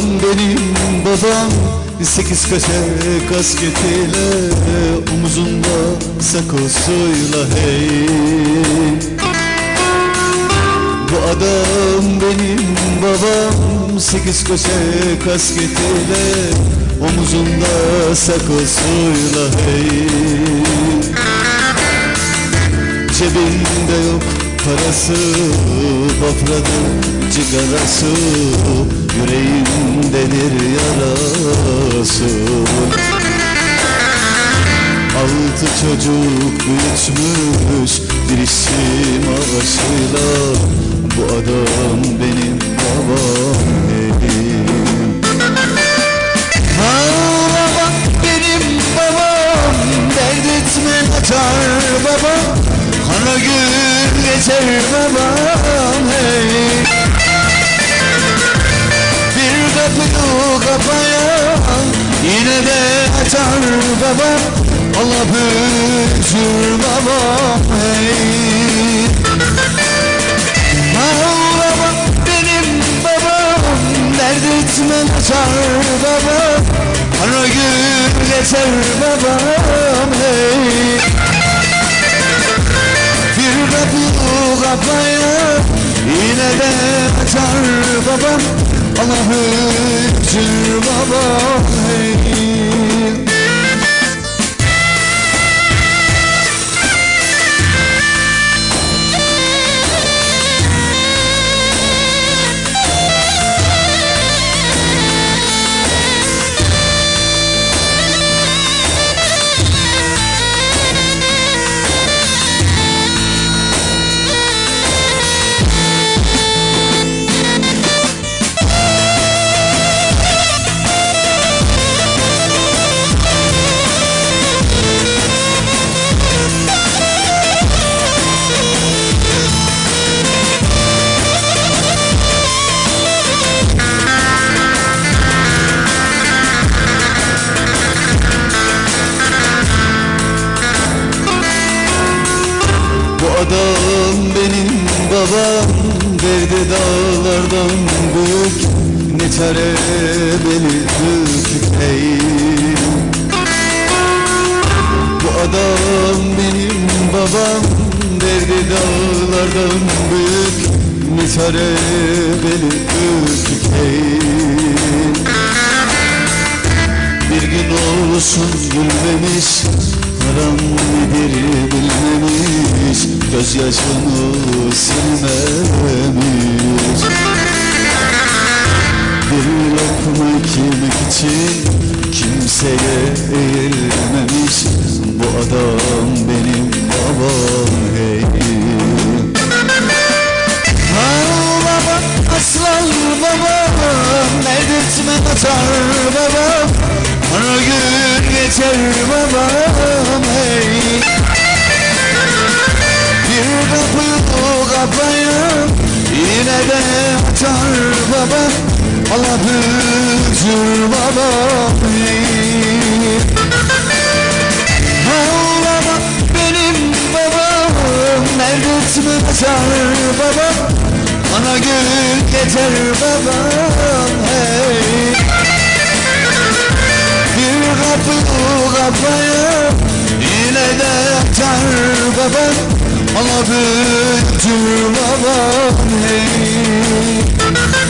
benim babam Sekiz kaşe kasketiyle Omuzunda sakosuyla hey. Bu adam benim babam Sekiz köşe kasketiyle Omuzunda sakosuyla hey. Cebinde yok parası Bafradı cigarası Yüreğimdedir yarası. Altı çocuk büyütmüş Bir işçi maaşıyla Bu adam benim babam benim geçer babam hey. Bir kapıyı kapayan Yine de açar babam Allah büyüktür babam hey. Ah benim babam Dert etme açar babam Kara gün geçer babam babam hey Bu adam benim babam Derdi dağlardan büyük. Ne çare beni ürküteyim Bu adam benim babam Derdi dağlardan büyük. Ne çare beni ürküteyim bir gün olsun gülmemiş Haram nedir bilmemiş Gözyaşını silmemiş. Bir lokma yemek için Kimseye eğilmemiş. Bu adam benim babam hey babam, aslan babam Neredesin atar babam Bana gün geçer babam hey kapıyı kapayan Yine de açar babam Allah büyüktür Ah babam benim babam Neredesin açar babam Bana gün geçer babam hey Bir kapıyı kapayıp Yine de açar babam Allah büyüktür babam hey